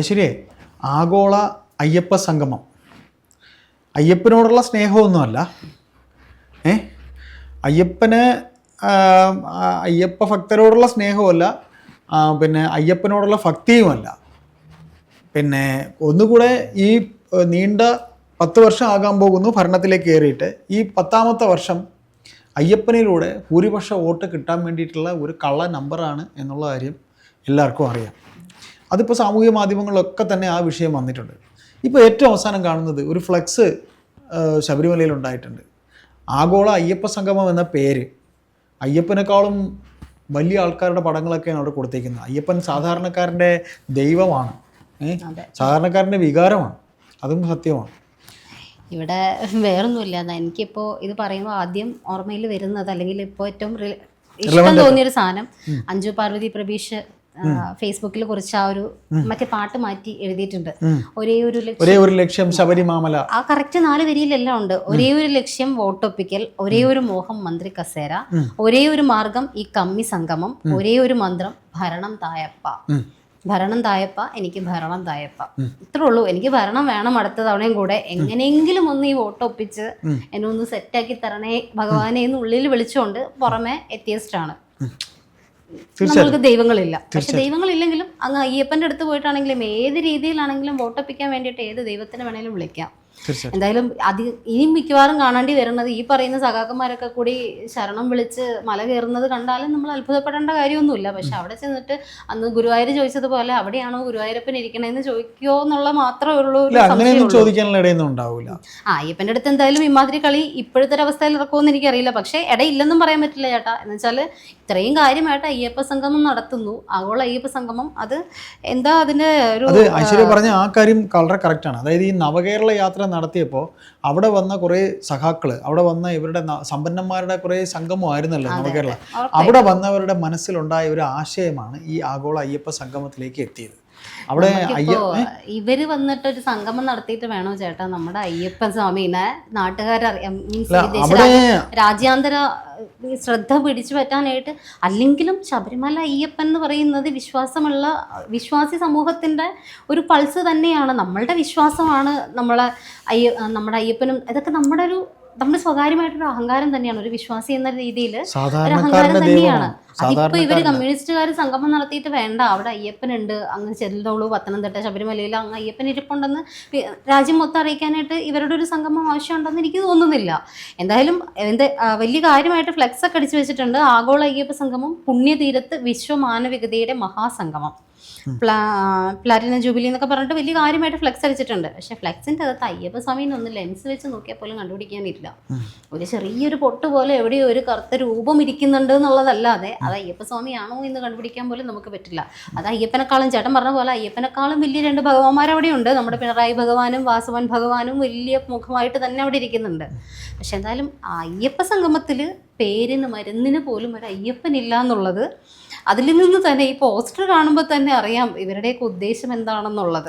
ഐശ്വര്യേ ആഗോള അയ്യപ്പ സംഗമം. അയ്യപ്പനോടുള്ള സ്നേഹമൊന്നുമല്ല. ഏ? അയ്യപ്പന് അയ്യപ്പ ഭക്തരോടുള്ള സ്നേഹമല്ല പിന്നെ അയ്യപ്പനോടുള്ള ഭക്തിയുമല്ല. പിന്നെ ഒന്നുകൂടെ ഈ നീണ്ട പത്ത് വർഷം ആകാൻ പോകുന്നു ഭരണത്തിലേക്ക് കയറിയിട്ട്. ഈ പത്താമത്തെ വർഷം അയ്യപ്പനിലൂടെ ഭൂരിപക്ഷ വോട്ട് കിട്ടാൻ വേണ്ടിയിട്ടുള്ള ഒരു കള്ള നമ്പറാണ് എന്നുള്ള കാര്യം എല്ലാവർക്കും അറിയാം. അതിപ്പോൾ സാമൂഹിക മാധ്യമങ്ങളിലൊക്കെ തന്നെ ആ വിഷയം വന്നിട്ടുണ്ട്. ഇപ്പോൾ ഏറ്റവും അവസാനം കാണുന്നത് ഒരു ഫ്ലെക്സ് ശബരിമലയിൽ ഉണ്ടായിട്ടുണ്ട്. ആഗോള അയ്യപ്പ സംഗമം എന്ന പേര്. അയ്യപ്പനേക്കാളും വലിയ ആൾക്കാരുടെ പടങ്ങളൊക്കെയാണ് അവിടെ കൊടുത്തേക്കുന്നത്. അയ്യപ്പൻ സാധാരണക്കാരന്റെ ദൈവമാണ്? സാധാരണക്കാരന്റെ വികാരമാണ്. അതും സത്യമാണ്. ഇവിടെ വേറൊന്നുമില്ല. എനിക്കിപ്പോൾ ഇത് പറയുമ്പോൾ ആദ്യം ഓർമ്മയിൽ വരുന്നത് അല്ലെങ്കിൽ ഇപ്പോൾ ഏറ്റവും ഇഷ്ടം തോന്നിയൊരു സാധനം അഞ്ജു പാർവതി പ്രഭീഷ് ഫേസ്ബുക്കിൽ കുറിച്ച് ആ ഒരു മറ്റേ പാട്ട് മാറ്റി എഴുതിയിട്ടുണ്ട്. ഒരേ ഒരു ലക്ഷ്യം ഒരേ ഒരു ലക്ഷ്യം ശബരിമാമല. ആ കറക്റ്റ് നാല് വരിയിലെല്ലാം ഉണ്ട്. ഒരേ ഒരു ലക്ഷ്യം വോട്ടൊപ്പിക്കൽ ഒരേ ഒരു മോഹം മന്ത്രി കസേര ഒരേ ഒരു മാർഗം ഈ കമ്മി സംഗമം ഒരേ ഒരു മന്ത്രം ഭരണം തായപ്പ. ഭരണം തായപ്പ എനിക്ക് ഭരണം തായപ്പ. ഇത്രേ ഉള്ളൂ. എനിക്ക് ഭരണം വേണം അടുത്ത തവണയും കൂടെ. എങ്ങനെയെങ്കിലും ഒന്ന് ഈ വോട്ട് ഒപ്പിച്ച് എന്നെ ഒന്ന് സെറ്റാക്കി തരണേ ഭഗവാനെ എന്ന് ഉള്ളിൽ വിളിച്ചുകൊണ്ട് പുറമെ എത്തിയസ്റ്റാണ് നമ്മൾക്ക് ദൈവങ്ങളില്ല. പക്ഷെ ദൈവങ്ങളില്ലെങ്കിലും അങ്ങ് അയ്യപ്പന്റെ അടുത്ത് പോയിട്ടാണെങ്കിലും ഏത് രീതിയിലാണെങ്കിലും വോട്ടപ്പിക്കാൻ വേണ്ടിയിട്ട് ഏത് ദൈവത്തിന് വേണേലും വിളിക്കാം. എന്തായാലും അതി ഇനി മിക്കവാറും കാണേണ്ടി വരുന്നത് ഈ പറയുന്ന സഖാക്കന്മാരൊക്കെ കൂടി ശരണം വിളിച്ച് മല കയറുന്നത് കണ്ടാലും നമ്മൾ അത്ഭുതപ്പെടേണ്ട കാര്യമൊന്നുമില്ല. പക്ഷെ അവിടെ ചെന്നിട്ട് അന്ന് ഗുരുവായൂർ ചോദിച്ചതുപോലെ അവിടെയാണോ ഗുരുവായൂരപ്പൻ ഇരിക്കണേന്ന് ചോദിക്കോ എന്നുള്ള മാത്രമേ ഉള്ളൂ. ചോദിക്കാനുള്ള ആ അയ്യപ്പന്റെ അടുത്ത് എന്തായാലും ഇമാതിരി കളി ഇപ്പോഴത്തെ ഒരു അവസ്ഥയിൽ ഇറക്കുമെന്ന് എനിക്കറിയില്ല. പക്ഷേ ഇടയില്ലെന്നും പറയാൻ പറ്റില്ല ചേട്ടാ. എന്ന് വെച്ചാൽ ഇത്രയും കാര്യമായിട്ട് അയ്യപ്പ സംഗമം നടത്തുന്നു. ആഗോള അയ്യപ്പ സംഗമം അത് എന്താ അതിന്റെ ഒരു ഐശ്വര്യ പറഞ്ഞ ആ കാര്യം വളരെ ആണ്. അതായത് ഈ നവകേരള യാത്ര നടത്തിയപ്പോൾ അവിടെ വന്ന കുറേ സഖാക്കൾ അവിടെ വന്ന ഇവരുടെ സമ്പന്നന്മാരുടെ കുറേ സംഗമമായിരുന്നല്ലോ നവകേരള അവിടെ വന്നവരുടെ മനസ്സിലുണ്ടായ ഒരു ആശയമാണ് ഈ ആഗോള അയ്യപ്പ സംഗമത്തിലേക്ക് എത്തിയത്. അവിടെ ഇവർ വന്നിട്ട് ഒരു സംഗമം നടത്തിയിട്ട് വേണോ ചേട്ടാ? നമ്മുടെ അയ്യപ്പൻ സ്വാമിനെ നാട്ടുകാരറിയാം മീൻസ് രാജ്യാന്തര ശ്രദ്ധ പിടിച്ചു പറ്റാനായിട്ട് അല്ലെങ്കിലും ശബരിമല അയ്യപ്പൻ എന്ന് പറയുന്നത് വിശ്വാസമുള്ള വിശ്വാസി സമൂഹത്തിന്റെ ഒരു പൾസ് തന്നെയാണ്. നമ്മളുടെ വിശ്വാസമാണ് നമ്മളെ അയ്യ നമ്മുടെ അയ്യപ്പനും ഇതൊക്കെ നമ്മുടെ ഒരു നമ്മുടെ സ്വകാര്യമായിട്ടൊരു അഹങ്കാരം തന്നെയാണ് ഒരു വിശ്വാസി എന്ന രീതിയിൽ ഒരു അഹങ്കാരം തന്നെയാണ്. അതിപ്പോ ഇവർ കമ്മ്യൂണിസ്റ്റുകാർ സംഗമം നടത്തിയിട്ട് വേണ്ട അവിടെ അയ്യപ്പനുണ്ട് അങ്ങ് ചെല്ലുള്ളൂ പത്തനംതിട്ട ശബരിമലയിൽ അങ്ങ് അയ്യപ്പൻ ഇരിപ്പുണ്ടെന്ന് രാജ്യം മൊത്തം അറിയിക്കാനായിട്ട് ഇവരുടെ ഒരു സംഗമം ആവശ്യമുണ്ടെന്ന് എനിക്ക് തോന്നുന്നില്ല. എന്തായാലും എന്ത് വലിയ കാര്യമായിട്ട് ഫ്ലെക്സ് ഒക്കെ അടിച്ചു വെച്ചിട്ടുണ്ട് ആഗോള അയ്യപ്പ സംഗമം പുണ്യതീരത്ത് വിശ്വമാനവികതയുടെ മഹാസംഗമം. പ്ലാറ്റിനം ജൂബിലി എന്നൊക്കെ പറഞ്ഞിട്ട് വലിയ കാര്യമായിട്ട് ഫ്ലെക്സ് അടിച്ചിട്ടുണ്ട്. പക്ഷെ ഫ്ലെക്സിന്റെ അകത്ത് അയ്യപ്പ സ്വാമീനെ ഒന്ന് ലെൻസ് വെച്ച് നോക്കിയാൽ പോലും കണ്ടുപിടിക്കാനില്ല. ഒരു ചെറിയൊരു പൊട്ട് പോലെ എവിടെയോ ഒരു കറുത്ത രൂപം ഇരിക്കുന്നുണ്ട് എന്നുള്ളതല്ലാതെ അത് അയ്യപ്പ സ്വാമിയാണോ എന്ന് കണ്ടുപിടിക്കാൻ പോലും നമുക്ക് പറ്റില്ല. അത് അയ്യപ്പനെക്കാളും ചേട്ടൻ പറഞ്ഞ പോലെ അയ്യപ്പനെക്കാളും വലിയ രണ്ട് ഭഗവാന്മാർ അവിടെയുണ്ട് നമ്മുടെ പിണറായി ഭഗവാനും വാസവൻ ഭഗവാനും വലിയ മുഖമായിട്ട് തന്നെ അവിടെ ഇരിക്കുന്നുണ്ട്. പക്ഷെ എന്തായാലും അയ്യപ്പ സംഗമത്തിൽ പേരിന് മരുന്നിന് പോലും ഒരു അയ്യപ്പനില്ല എന്നുള്ളത് അതിൽ നിന്ന് തന്നെ ഈ പോസ്റ്റർ കാണുമ്പോൾ തന്നെ അറിയാം ഇവരുടെയൊക്കെ ഉദ്ദേശം എന്താണെന്നുള്ളത്.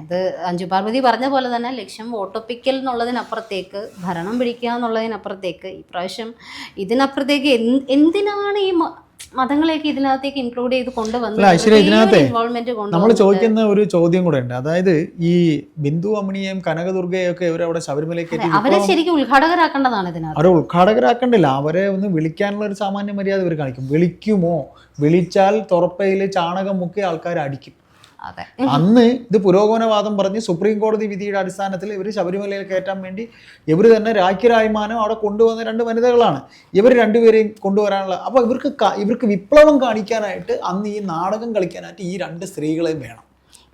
അത് അഞ്ജു പാർവതി പറഞ്ഞ പോലെ തന്നെ ലക്ഷ്യം വോട്ടൊപ്പിക്കൽ എന്നുള്ളതിനപ്പുറത്തേക്ക് ഭരണം പിടിക്കുക എന്നുള്ളതിനപ്പുറത്തേക്ക് ഇപ്രാവശ്യം ഇതിനപ്പുറത്തേക്ക് എന്തിനാണ് ഈ മതങ്ങളെയൊക്കെ ഇതിനകത്തേക്ക് ഇൻക്ലൂഡ് ചെയ്ത് കൊണ്ടുവന്നു. നമ്മൾ ചോദിക്കുന്ന ഒരു ചോദ്യം കൂടെ ഉണ്ട്. അതായത് ഈ ബിന്ദു അമ്മിണിയെയും കനകദുർഗയെയും ഒക്കെ ഇവരവിടെ ശബരിമലയ്ക്ക് അവരെ ശരിക്കും ഉദ്ഘാടകരാക്കേണ്ടതാണ് ഇതിനകത്ത്. അവരെ ഉദ്ഘാടകരാക്കണ്ടില്ല അവരെ ഒന്ന് വിളിക്കാനുള്ള ഒരു സാമാന്യ മര്യാദ ഇവർ കാണിക്കും. വിളിക്കുമോ? വിളിച്ചാൽ തുറപ്പയിൽ ചാണകം മുക്കി ആൾക്കാർ അടിക്കും. അന്ന് ഇത് പുരോഗമനവാദം പറഞ്ഞ് സുപ്രീം കോടതി വിധിയുടെ അടിസ്ഥാനത്തിൽ ഇവർ ശബരിമലയിൽ കയറ്റാൻ വേണ്ടി ഇവർ തന്നെ രാഖ്യരായ്മാനം അവിടെ കൊണ്ടുവന്ന രണ്ട് വനിതകളാണ്. ഇവർ രണ്ടുപേരെയും കൊണ്ടുവരാനുള്ള അപ്പോൾ ഇവർക്ക് ഇവർക്ക് വിപ്ലവം കാണിക്കാനായിട്ട് അന്ന് ഈ നാടകം കളിക്കാനായിട്ട് ഈ രണ്ട് സ്ത്രീകളെയും വേണം.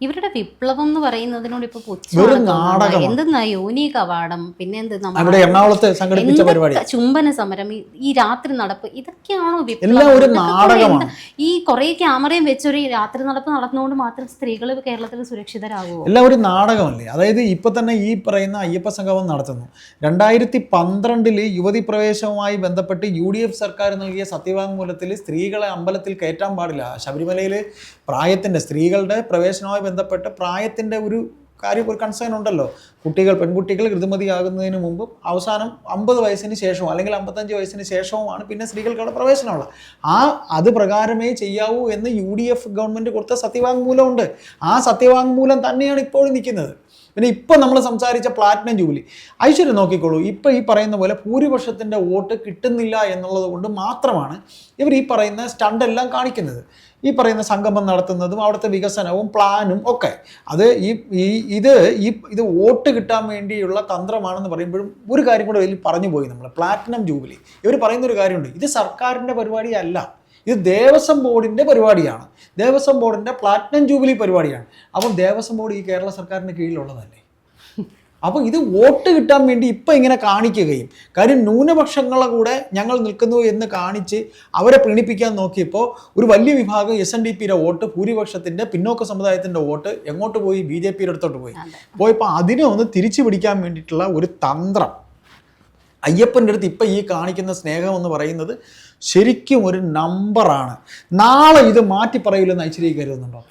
ഇവരുടെ വിപ്ലവം എന്ന് പറയുന്നതിനോട് ഇപ്പൊ തോന്നുന്നത്. എന്തെന്നാ? യോനി കവാടം പിന്നെ എന്ത് നമ്മുടെ എറണാകുളത്ത് സംഘടിപ്പിച്ച പരിപാടി. ചുംബന സമരം ഈ- രാത്രി നടപ്പ് ഇതൊക്കെയാണോ വിപ്ലവം? ഈ കുറെ ക്യാമറയും വെച്ചൊരു രാത്രി നടപ്പ് നടന്നുകൊണ്ട് മാത്രം സ്ത്രീകൾ കേരളത്തിൽ സുരക്ഷിതരാകുമോ എല്ലാം ഒരു നാടകമല്ലേ? അതായത് ഇപ്പൊ തന്നെ ഈ പറയുന്ന അയ്യപ്പ സംഗമം നടത്തുന്നു. രണ്ടായിരത്തി പന്ത്രണ്ടിൽ യുവതി പ്രവേശവുമായി ബന്ധപ്പെട്ട് യു ഡി എഫ് സർക്കാർ നൽകിയ സത്യവാങ്മൂലത്തിൽ സ്ത്രീകളെ അമ്പലത്തിൽ കയറ്റാൻ പാടില്ല. ശബരിമലയിൽ പ്രായത്തിന്റെ സ്ത്രീകളുടെ പ്രവേശനവുമായി ബന്ധപ്പെട്ട് പ്രായത്തിന്റെ ഒരു കാര്യം ഒരു കൺസേൺ ഉണ്ടല്ലോ. കുട്ടികൾ പെൺകുട്ടികൾ ഋതുമതിയാകുന്നതിന് മുമ്പും അവസാനം അമ്പത് വയസ്സിന് ശേഷവും അല്ലെങ്കിൽ അമ്പത്തഞ്ച് വയസ്സിന് ശേഷവുമാണ് പിന്നെ സ്ത്രീകൾക്കവിടെ പ്രവേശനമുള്ളത്. ആ അത് പ്രകാരമേ ചെയ്യാവൂ എന്ന് യു ഡി എഫ് ഗവൺമെന്റ് കൊടുത്ത സത്യവാങ്മൂലമുണ്ട്. ആ സത്യവാങ്മൂലം തന്നെയാണ് ഇപ്പോഴും നിൽക്കുന്നത്. പിന്നെ ഇപ്പം നമ്മൾ സംസാരിച്ച പ്ലാറ്റിനം ജൂബിലി. ഐശ്വര്യം നോക്കിക്കോളൂ. ഇപ്പം ഈ പറയുന്ന പോലെ ഭൂരിപക്ഷത്തിന്റെ വോട്ട് കിട്ടുന്നില്ല എന്നുള്ളത് കൊണ്ട് മാത്രമാണ് ഇവർ ഈ പറയുന്ന സ്റ്റണ്ടെല്ലാം കാണിക്കുന്നത്. ഈ പറയുന്ന സംഗമം നടത്തുന്നതും അവിടുത്തെ വികസനവും പ്ലാനും ഒക്കെ. അത് ഈ ഇത് ഈ ഇത് വോട്ട് കിട്ടാൻ വേണ്ടിയുള്ള തന്ത്രമാണെന്ന് പറയുമ്പോഴും ഒരു കാര്യം കൂടെ ഇതിൽ പറഞ്ഞു പോയി നമ്മൾ പ്ലാറ്റിനം ജൂബിലി ഇവർ പറയുന്ന ഒരു കാര്യമുണ്ട്. ഇത് സർക്കാരിന്റെ പരിപാടിയല്ല. ഇത് ദേവസ്വം ബോർഡിന്റെ പരിപാടിയാണ്. ദേവസ്വം ബോർഡിന്റെ പ്ലാറ്റിനം ജൂബിലി പരിപാടിയാണ്. അപ്പം ദേവസ്വം ബോർഡ് ഈ കേരള സർക്കാരിന്റെ കീഴിലുള്ളതല്ലേ? അപ്പോൾ ഇത് വോട്ട് കിട്ടാൻ വേണ്ടി ഇപ്പം ഇങ്ങനെ കാണിക്കുകയും. കാര്യം ന്യൂനപക്ഷങ്ങളെ കൂടെ ഞങ്ങൾ നിൽക്കുന്നു എന്ന് കാണിച്ച് അവരെ പ്രീണിപ്പിക്കാൻ നോക്കിയപ്പോൾ ഒരു വലിയ വിഭാഗം എസ് എൻ ഡി പിയുടെ വോട്ട് ഭൂരിപക്ഷത്തിന്റെ പിന്നോക്ക സമുദായത്തിന്റെ വോട്ട് എങ്ങോട്ട് പോയി? ബി ജെ പിയുടെ അടുത്തോട്ട് പോയി. പോയപ്പോൾ അതിനെ ഒന്ന് തിരിച്ചു പിടിക്കാൻ വേണ്ടിയിട്ടുള്ള ഒരു തന്ത്രം. അയ്യപ്പന്റെ അടുത്ത് ഇപ്പം ഈ കാണിക്കുന്ന സ്നേഹം എന്ന് പറയുന്നത് ശരിക്കും ഒരു നമ്പറാണ് നാളെ ഇത് മാറ്റി പറയില്ലെന്ന് ഐശ്വര്യ കരുതുന്നുണ്ടോ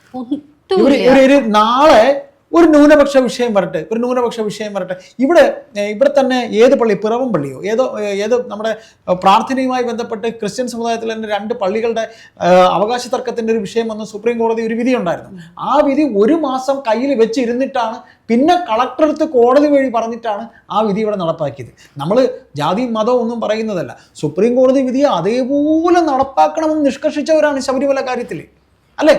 ഒരു നാളെ ഒരു ന്യൂനപക്ഷ വിഷയം വരട്ടെ ഒരു ന്യൂനപക്ഷ വിഷയം വരട്ടെ. ഇവിടെ ഇവിടെ തന്നെ ഏത് പള്ളി പിറവം പള്ളിയോ ഏതോ ഏതോ നമ്മുടെ പ്രാർത്ഥനയുമായി ബന്ധപ്പെട്ട് ക്രിസ്ത്യൻ സമുദായത്തിൽ തന്നെ രണ്ട് പള്ളികളുടെ അവകാശ തർക്കത്തിന്റെ ഒരു വിഷയം വന്ന് സുപ്രീം കോടതി ഒരു വിധി ഉണ്ടായിരുന്നു. ആ വിധി ഒരു മാസം കയ്യിൽ വെച്ചിരുന്നിട്ടാണ് പിന്നെ കളക്ടർ അടുത്ത് കോടതി വഴി പറഞ്ഞിട്ടാണ് ആ വിധി ഇവിടെ നടപ്പാക്കിയത്. നമ്മൾ ജാതിയും മതവും ഒന്നും പറയുന്നതല്ല. സുപ്രീം കോടതി വിധിയെ അതേപോലെ നടപ്പാക്കണമെന്ന് നിഷ്കർഷിച്ചവരാണ് ശബരിമല കാര്യത്തിൽ അല്ലേ?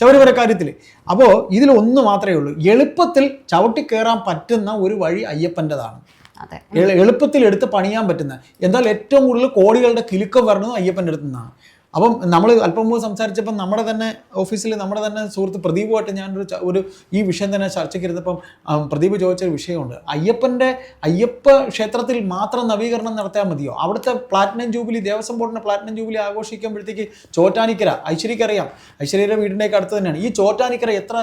ശബരിമല കാര്യത്തിൽ അപ്പോൾ ഇതിൽ ഒന്ന് മാത്രമേ ഉള്ളൂ. എളുപ്പത്തിൽ ചവിട്ടി കയറാൻ പറ്റുന്ന ഒരു വഴി അയ്യപ്പന്റെതാണ്. എളുപ്പത്തിൽ എടുത്ത് പണിയാൻ പറ്റുന്ന. എന്നാൽ ഏറ്റവും കൂടുതൽ കോടികളുടെ കിലുക്കം വരുന്നത് അയ്യപ്പന്റെ അടുത്തു നിന്നാണ് അപ്പം നമ്മൾ അല്പം മുമ്പ് സംസാരിച്ചപ്പം നമ്മുടെ തന്നെ ഓഫീസിൽ നമ്മുടെ തന്നെ സുഹൃത്ത് പ്രദീപുമായിട്ട് ഞാനൊരു ഒരു ഈ വിഷയം തന്നെ ചർച്ചയ്ക്കിരുന്നപ്പം പ്രദീപ് ചോദിച്ച ഒരു വിഷയമുണ്ട്. അയ്യപ്പന്റെ അയ്യപ്പ ക്ഷേത്രത്തിൽ മാത്രം നവീകരണം നടത്തിയാൽ മതിയോ? അവിടുത്തെ പ്ലാറ്റിനം ജൂബിലി ദേവസ്വം ബോർഡിന്റെ പ്ലാറ്റിനം ജൂബിലി ആഘോഷിക്കുമ്പോഴത്തേക്ക് ചോറ്റാനിക്കര ഐശ്വര്യക്കറിയാം ഐശ്വര്യയുടെ വീടിന്റെയൊക്കെ അടുത്ത് തന്നെയാണ്. ഈ ചോറ്റാനിക്കര എത്ര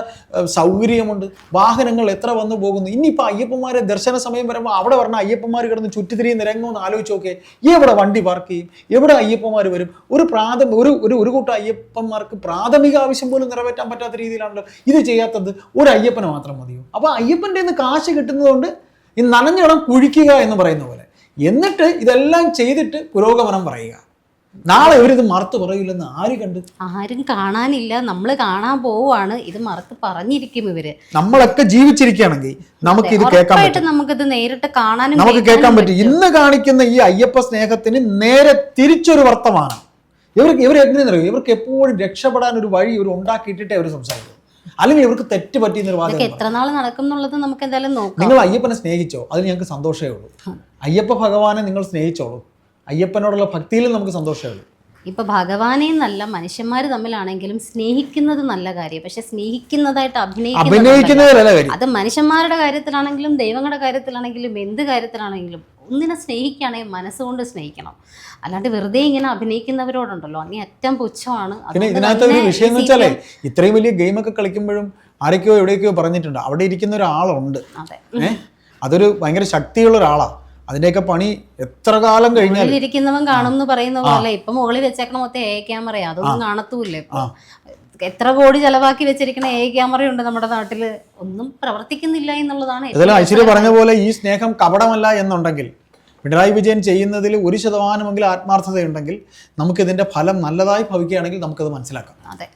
സൗകര്യമുണ്ട്? വാഹനങ്ങൾ എത്ര വന്നു പോകുന്നു? ഇനിയിപ്പോൾ അയ്യപ്പന്മാരെ ദർശന സമയം വരുമ്പോൾ അവിടെ പറഞ്ഞ അയ്യപ്പന്മാർ കിടന്ന് ചുറ്റിത്തിരിയും നിരങ്ങുമെന്ന് ആലോചിച്ച് നോക്കേ എവിടെ വണ്ടി പാർക്ക് ചെയ്യും? എവിടെ അയ്യപ്പന്മാർ വരും? ഒരു പ്രാഥമിക ഒരു ഒരു ഒരു കൂട്ടം അയ്യപ്പന്മാർക്ക് പ്രാഥമിക ആവശ്യം പോലും നിറവേറ്റാൻ പറ്റാത്ത രീതിയിലാണല്ലോ ഇത് ചെയ്യാത്തത്. ഒരു അയ്യപ്പന് മാത്രം മതിയോ? അപ്പോൾ അയ്യപ്പന്റെ നിന്ന് കാശ് കിട്ടുന്നതുകൊണ്ട് ഈ നനഞ്ഞിടം കുഴിക്കുക എന്ന് പറയുന്ന പോലെ. എന്നിട്ട് ഇതെല്ലാം ചെയ്തിട്ട് പുരോഗമനം പറയുക. നാളെ ഇവരിത് മറുത്ത് പറയില്ലെന്ന് ആര് കണ്ട്? ആരും കാണാനില്ല. നമ്മൾ കാണാൻ പോവാണ് ഇത് മറത്ത് പറഞ്ഞിരിക്കും ഇവർ. നമ്മളൊക്കെ ജീവിച്ചിരിക്കുകയാണെങ്കിൽ നമുക്ക് ഇത് കേൾക്കാൻ പറ്റും. നമുക്കിത് നേരിട്ട് കാണാനും നമുക്ക് കേൾക്കാൻ പറ്റും. ഇന്ന് കാണിക്കുന്ന ഈ അയ്യപ്പ സ്നേഹത്തിന് നേരെ തിരിച്ചൊരു വർത്തമാനം. ഇവർക്ക് ഇവർ എങ്ങനെ അറിയും? ഇവർക്ക് എപ്പോഴും രക്ഷപ്പെടാൻ ഒരു വഴി ഇവർ ഉണ്ടാക്കിയിട്ടേ അവർ സംസാരിക്കും. അല്ലെങ്കിൽ ഇവർക്ക് തെറ്റ് പറ്റിയെന്നൊരു വാദം എത്ര നാൾ നടക്കും എന്നുള്ളത് നമുക്ക് എന്തായാലും നോക്കാം. നിങ്ങൾ അയ്യപ്പനെ സ്നേഹിച്ചോ? അതിന് ഞങ്ങൾക്ക് സന്തോഷമേ ഉള്ളൂ. അയ്യപ്പ ഭഗവാനെ നിങ്ങൾ സ്നേഹിച്ചോളൂ. അയ്യപ്പനോടുള്ള ഭക്തിയിലും നമുക്ക് സന്തോഷമേ ഉള്ളൂ. ഇപ്പൊ ഭഗവാനെ നല്ല മനുഷ്യന്മാർ തമ്മിലാണെങ്കിലും സ്നേഹിക്കുന്നത് നല്ല കാര്യം. പക്ഷെ സ്നേഹിക്കുന്നതായിട്ട് അഭിനയിക്കുന്നത് അത് മനുഷ്യന്മാരുടെ കാര്യത്തിലാണെങ്കിലും ദൈവങ്ങളുടെ കാര്യത്തിലാണെങ്കിലും എന്ത് കാര്യത്തിലാണെങ്കിലും ഒന്നിനെ സ്നേഹിക്കുകയാണെങ്കിൽ മനസ്സുകൊണ്ട് സ്നേഹിക്കണം. അല്ലാണ്ട് വെറുതെ ഇങ്ങനെ അഭിനയിക്കുന്നവരോടുണ്ടല്ലോ. അങ്ങേ അറ്റം പുച്ഛമാണ്. പിന്നെ അതുകൊണ്ട് ഇതിനകത്ത് ഒരു വിഷയം എന്ന് വെച്ചാലേ ഇത്രയും വലിയ ഗെയിമൊക്കെ കളിക്കുമ്പോഴും ആരൊക്കെയോ എവിടെയൊക്കെയോ പറഞ്ഞിട്ടുണ്ട്. അവിടെ ഇരിക്കുന്ന ഒരാളുണ്ട്. അതെ. അതൊരു ഭയങ്കര ശക്തിയുള്ള ഒരാളാണ് അതിന്റെയൊക്കെ പണി എത്ര കാലം കഴിഞ്ഞാൽ ഇരിക്കുന്നവൻ കാണും എന്ന് പറയുന്ന പോലെ ഇപ്പൊ മുകളിൽ വെച്ചേക്കണ മൊത്തം എ ക്യാമറയാ അതൊന്നും കാണത്തൂല്ല ഇപ്പൊ. എത്ര കോടി ചെലവാക്കി വെച്ചിരിക്കുന്ന എ ക്യാമറയുണ്ട് നമ്മുടെ നാട്ടിൽ ഒന്നും പ്രവർത്തിക്കുന്നില്ല എന്നുള്ളതാണ് ഇതിൽ ഐശ്വര്യ പറഞ്ഞ പോലെ ഈ സ്നേഹം കപടമല്ല എന്നുണ്ടെങ്കിൽ പിണറായി വിജയൻ ചെയ്യുന്നതിൽ ഒരു ശതമാനമെങ്കിലും ആത്മാർത്ഥതയുണ്ടെങ്കിൽ നമുക്കിതിന്റെ ഫലം നല്ലതായി ഭവിക്കുകയാണെങ്കിൽ നമുക്കത് മനസ്സിലാക്കാം. അതെ.